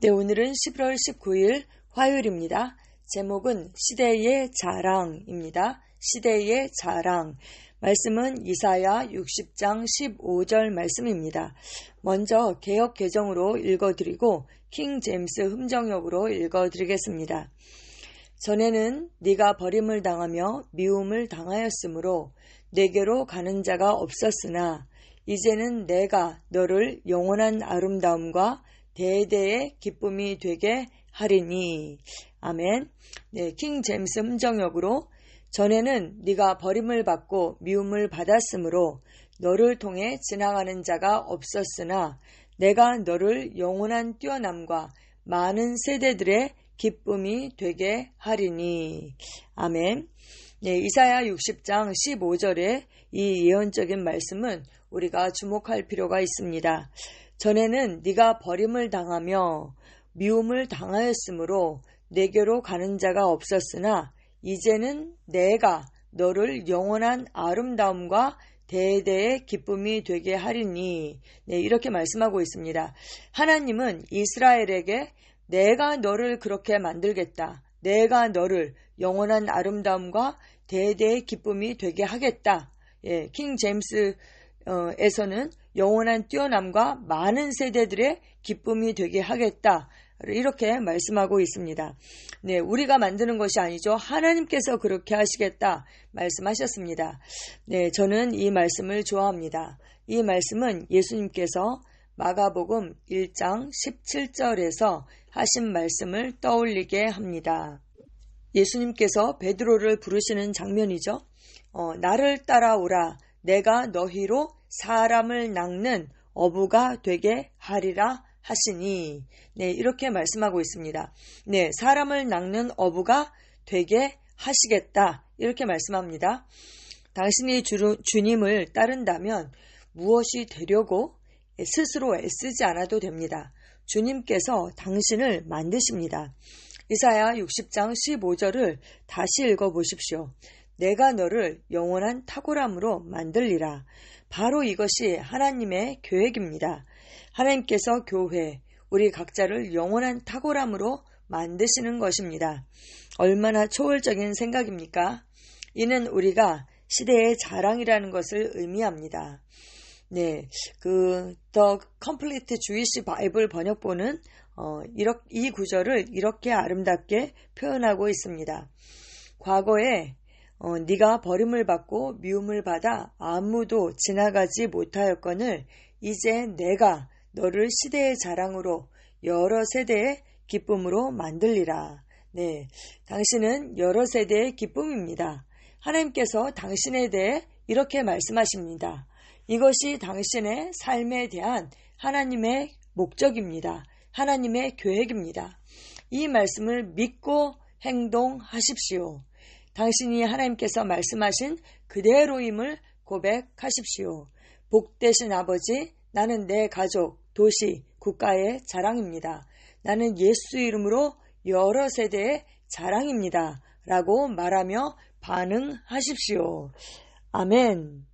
네, 오늘은 11월 19일 화요일입니다. 제목은 시대의 자랑입니다. 시대의 자랑. 말씀은 이사야 60장 15절 말씀입니다. 먼저 개혁 개정으로 읽어드리고 킹 제임스 흠정역으로 읽어드리겠습니다. 전에는 네가 버림을 당하며 미움을 당하였으므로 내게로 가는 자가 없었으나 이제는 내가 너를 영원한 아름다움과 대대의 기쁨이 되게 하리니 아멘. 네, 킹 제임스 흠정역으로 전에는 네가 버림을 받고 미움을 받았으므로 너를 통해 지나가는 자가 없었으나 내가 너를 영원한 뛰어남과 많은 세대들의 기쁨이 되게 하리니 아멘. 네, 이사야 60장 15절의 이 예언적인 말씀은 우리가 주목할 필요가 있습니다. 전에는 네가 버림을 당하며 미움을 당하였으므로 내게로 가는 자가 없었으나 이제는 내가 너를 영원한 아름다움과 대대의 기쁨이 되게 하리니 네, 이렇게 말씀하고 있습니다. 하나님은 이스라엘에게 내가 너를 그렇게 만들겠다. 내가 너를 영원한 아름다움과 대대의 기쁨이 되게 하겠다. 예, 킹 제임스에서는 영원한 뛰어남과 많은 세대들의 기쁨이 되게 하겠다. 이렇게 말씀하고 있습니다. 네, 우리가 만드는 것이 아니죠. 하나님께서 그렇게 하시겠다 말씀하셨습니다. 네, 저는 이 말씀을 좋아합니다. 이 말씀은 예수님께서 마가복음 1장 17절에서 하신 말씀을 떠올리게 합니다. 예수님께서 베드로를 부르시는 장면이죠. 어, 나를 따라오라. 내가 너희로 사람을 낚는 어부가 되게 하리라 하시니 네 이렇게 말씀하고 있습니다. 네 사람을 낚는 어부가 되게 하시겠다 이렇게 말씀합니다. 당신이 주, 주님을 따른다면 무엇이 되려고 스스로 애쓰지 않아도 됩니다. 주님께서 당신을 만드십니다. 이사야 60장 15절을 다시 읽어 보십시오. 내가 너를 영원한 탁월함으로 만들리라. 바로 이것이 하나님의 계획입니다. 하나님께서 교회, 우리 각자를 영원한 탁월함으로 만드시는 것입니다. 얼마나 초월적인 생각입니까? 이는 우리가 시대의 자랑이라는 것을 의미합니다. 네, 그 The Complete Jewish Bible 번역본은 어, 이 구절을 이렇게 아름답게 표현하고 있습니다. 과거에 어, 네가 버림을 받고 미움을 받아 아무도 지나가지 못하였거늘 이제 내가 너를 시대의 자랑으로 여러 세대의 기쁨으로 만들리라. 네, 당신은 여러 세대의 기쁨입니다. 하나님께서 당신에 대해 이렇게 말씀하십니다. 이것이 당신의 삶에 대한 하나님의 목적입니다. 하나님의 계획입니다. 이 말씀을 믿고 행동하십시오. 당신이 하나님께서 말씀하신 그대로임을 고백하십시오. 복되신 아버지, 나는 내 가족, 도시, 국가의 자랑입니다. 나는 예수 이름으로 여러 세대의 자랑입니다. 라고 말하며 반응하십시오. 아멘.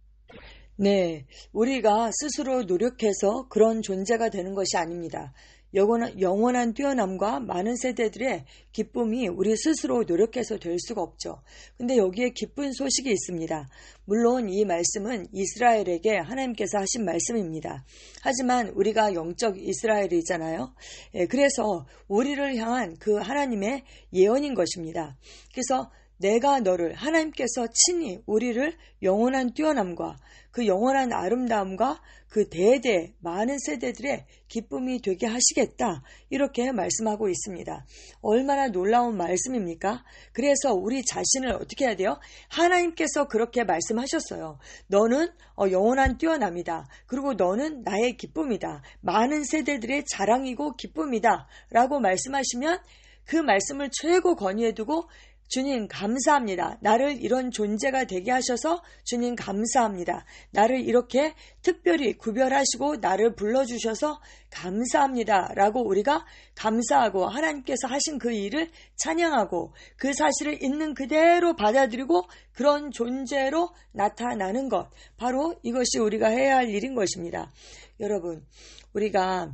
네, 우리가 스스로 노력해서 그런 존재가 되는 것이 아닙니다. 영원한, 영원한 뛰어남과 많은 세대들의 기쁨이 우리 스스로 노력해서 될 수가 없죠. 근데 여기에 기쁜 소식이 있습니다. 물론 이 말씀은 이스라엘에게 하나님께서 하신 말씀입니다. 하지만 우리가 영적 이스라엘이잖아요. 예, 그래서 우리를 향한 그 하나님의 예언인 것입니다. 그래서 내가 너를 하나님께서 친히 우리를 영원한 뛰어남과 그 영원한 아름다움과 그 대대 많은 세대들의 기쁨이 되게 하시겠다. 이렇게 말씀하고 있습니다. 얼마나 놀라운 말씀입니까? 그래서 우리 자신을 어떻게 해야 돼요? 하나님께서 그렇게 말씀하셨어요. 너는 어, 영원한 뛰어남이다. 그리고 너는 나의 기쁨이다. 많은 세대들의 자랑이고 기쁨이다. 라고 말씀하시면 그 말씀을 최고 권위에 두고 주님 감사합니다. 나를 이런 존재가 되게 하셔서 주님 감사합니다. 나를 이렇게 특별히 구별하시고 나를 불러주셔서 감사합니다. 라고 우리가 감사하고 하나님께서 하신 그 일을 찬양하고 그 사실을 있는 그대로 받아들이고 그런 존재로 나타나는 것. 바로 이것이 우리가 해야 할 일인 것입니다. 여러분, 우리가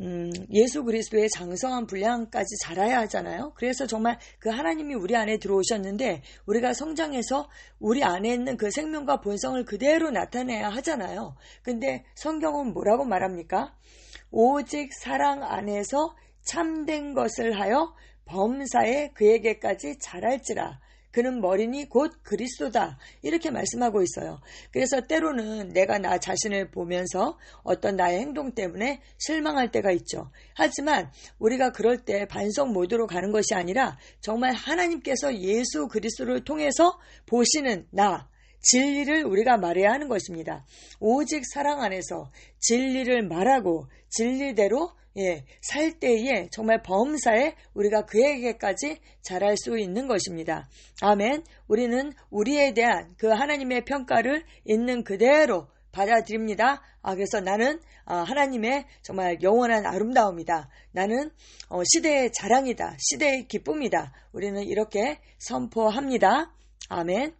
음, 예수 그리스도의 장성한 분량까지 자라야 하잖아요. 그래서 정말 그 하나님이 우리 안에 들어오셨는데 우리가 성장해서 우리 안에 있는 그 생명과 본성을 그대로 나타내야 하잖아요. 근데 성경은 뭐라고 말합니까? 오직 사랑 안에서 참된 것을 하여 범사에 그에게까지 자랄지라. 그는 머리니 곧 그리스도다. 이렇게 말씀하고 있어요. 그래서 때로는 내가 나 자신을 보면서 어떤 나의 행동 때문에 실망할 때가 있죠. 하지만 우리가 그럴 때 반성 모드로 가는 것이 아니라 정말 하나님께서 예수 그리스도를 통해서 보시는 나, 진리를 우리가 말해야 하는 것입니다. 오직 사랑 안에서 진리를 말하고 진리대로 예, 살 때에 정말 범사에 우리가 그에게까지 잘할 수 있는 것입니다. 아멘. 우리는 우리에 대한 그 하나님의 평가를 있는 그대로 받아들입니다. 아, 그래서 나는 아, 하나님의 정말 영원한 아름다움이다. 나는 어, 시대의 자랑이다. 시대의 기쁨이다. 우리는 이렇게 선포합니다. 아멘.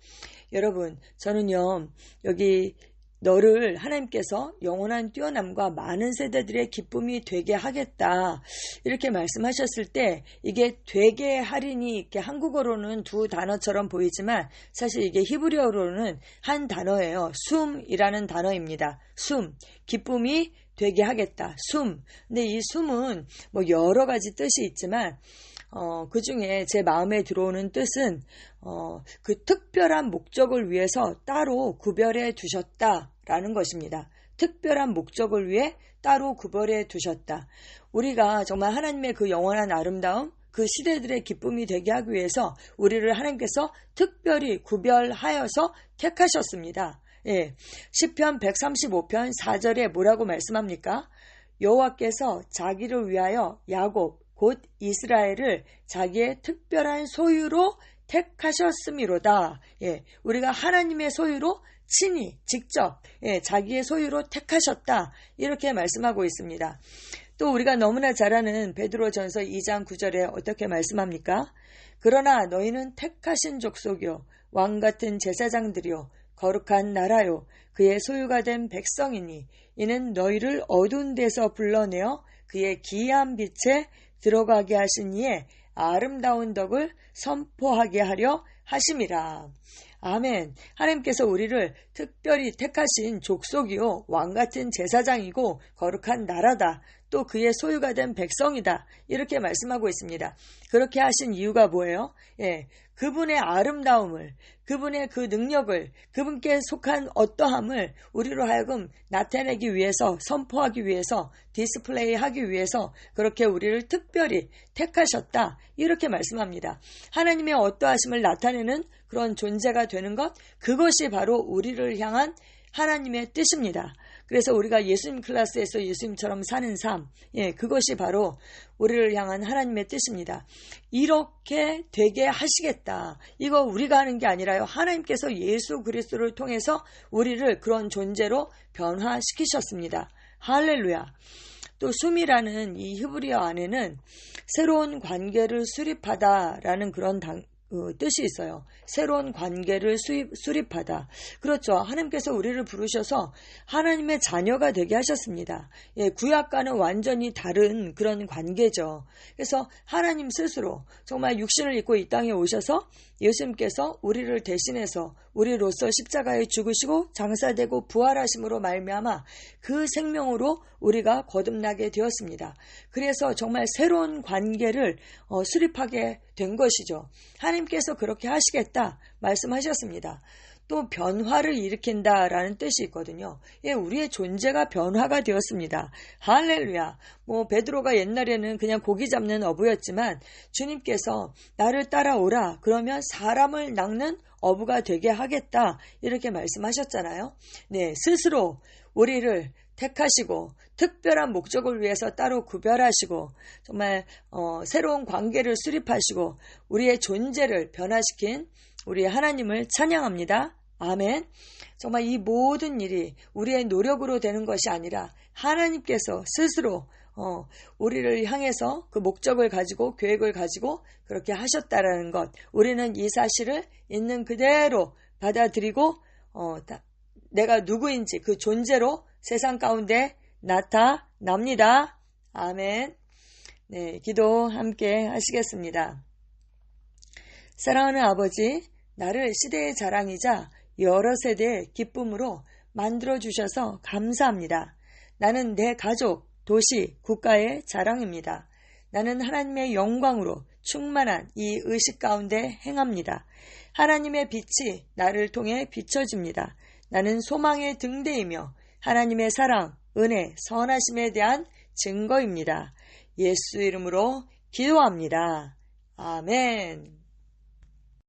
여러분, 저는요, 여기 너를 하나님께서 영원한 뛰어남과 많은 세대들의 기쁨이 되게 하겠다. 이렇게 말씀하셨을 때 이게 되게 할인이 이렇게 한국어로는 두 단어처럼 보이지만 사실 이게 히브리어로는 한 단어예요. 숨이라는 단어입니다. 숨. 기쁨이 되게 하겠다. 숨. 근데 이 숨은 뭐 여러 가지 뜻이 있지만 어, 그 중에 제 마음에 들어오는 뜻은 어, 그 특별한 목적을 위해서 따로 구별해 두셨다라는 것입니다. 특별한 목적을 위해 따로 구별해 두셨다. 우리가 정말 하나님의 그 영원한 아름다움, 그 시대들의 기쁨이 되게 하기 위해서 우리를 하나님께서 특별히 구별하여서 택하셨습니다. 예. 시편 135편 4절에 뭐라고 말씀합니까? 여호와께서 자기를 위하여 야곱 곧 이스라엘을 자기의 특별한 소유로 택하셨음이로다. 예, 우리가 하나님의 소유로 친히 직접 예, 자기의 소유로 택하셨다. 이렇게 말씀하고 있습니다. 또 우리가 너무나 잘 아는 베드로전서 2장 9절에 어떻게 말씀합니까? 그러나 너희는 택하신 족속이요 왕 같은 제사장들이요 거룩한 나라요 그의 소유가 된 백성이니 이는 너희를 어두운 데서 불러내어 그의 기이한 빛에 들어가게 하신 이에 아름다운 덕을 선포하게 하려 하심이라. 아멘. 하나님께서 우리를 특별히 택하신 족속이요, 왕 같은 제사장이고, 거룩한 나라다. 또 그의 소유가 된 백성이다. 이렇게 말씀하고 있습니다. 그렇게 하신 이유가 뭐예요? 예. 그분의 아름다움을, 그분의 그 능력을, 그분께 속한 어떠함을 우리로 하여금 나타내기 위해서, 선포하기 위해서, 디스플레이 하기 위해서 그렇게 우리를 특별히 택하셨다. 이렇게 말씀합니다. 하나님의 어떠하심을 나타내는 그런 존재가 되는 것, 그것이 바로 우리를 향한 하나님의 뜻입니다. 그래서 우리가 예수님 클래스에서 예수님처럼 사는 삶, 예, 그것이 바로 우리를 향한 하나님의 뜻입니다. 이렇게 되게 하시겠다. 이거 우리가 하는 게 아니라요. 하나님께서 예수 그리스도를 통해서 우리를 그런 존재로 변화시키셨습니다. 할렐루야. 또 숨이라는 이 히브리어 안에는 새로운 관계를 수립하다라는 그런 당, 어, 뜻이 있어요. 새로운 관계를 수입, 수립하다. 그렇죠. 하나님께서 우리를 부르셔서 하나님의 자녀가 되게 하셨습니다. 예, 구약과는 완전히 다른 그런 관계죠. 그래서 하나님 스스로 정말 육신을 입고 이 땅에 오셔서 예수님께서 우리를 대신해서 우리로서 십자가에 죽으시고 장사되고 부활하심으로 말미암아 그 생명으로 우리가 거듭나게 되었습니다. 그래서 정말 새로운 관계를 어, 수립하게 된 것이죠. 하나님께서 그렇게 하시겠다 말씀하셨습니다. 또 변화를 일으킨다라는 뜻이 있거든요. 예, 우리의 존재가 변화가 되었습니다. 할렐루야. 뭐 베드로가 옛날에는 그냥 고기 잡는 어부였지만 주님께서 나를 따라오라. 그러면 사람을 낚는 어부가 되게 하겠다. 이렇게 말씀하셨잖아요. 네, 스스로 우리를 택하시고 특별한 목적을 위해서 따로 구별하시고 정말 어, 새로운 관계를 수립하시고 우리의 존재를 변화시킨 우리 하나님을 찬양합니다. 아멘. 정말 이 모든 일이 우리의 노력으로 되는 것이 아니라 하나님께서 스스로 어, 우리를 향해서 그 목적을 가지고 계획을 가지고 그렇게 하셨다라는 것. 우리는 이 사실을 있는 그대로 받아들이고 어, 내가 누구인지 그 존재로 세상 가운데 나타납니다. 아멘. 네, 기도 함께 하시겠습니다. 사랑하는 아버지, 나를 시대의 자랑이자 여러 세대의 기쁨으로 만들어 주셔서 감사합니다. 나는 내 가족, 도시, 국가의 자랑입니다. 나는 하나님의 영광으로 충만한 이 의식 가운데 행합니다. 하나님의 빛이 나를 통해 비춰집니다. 나는 소망의 등대이며 하나님의 사랑, 은혜, 선하심에 대한 증거입니다. 예수 이름으로 기도합니다. 아멘.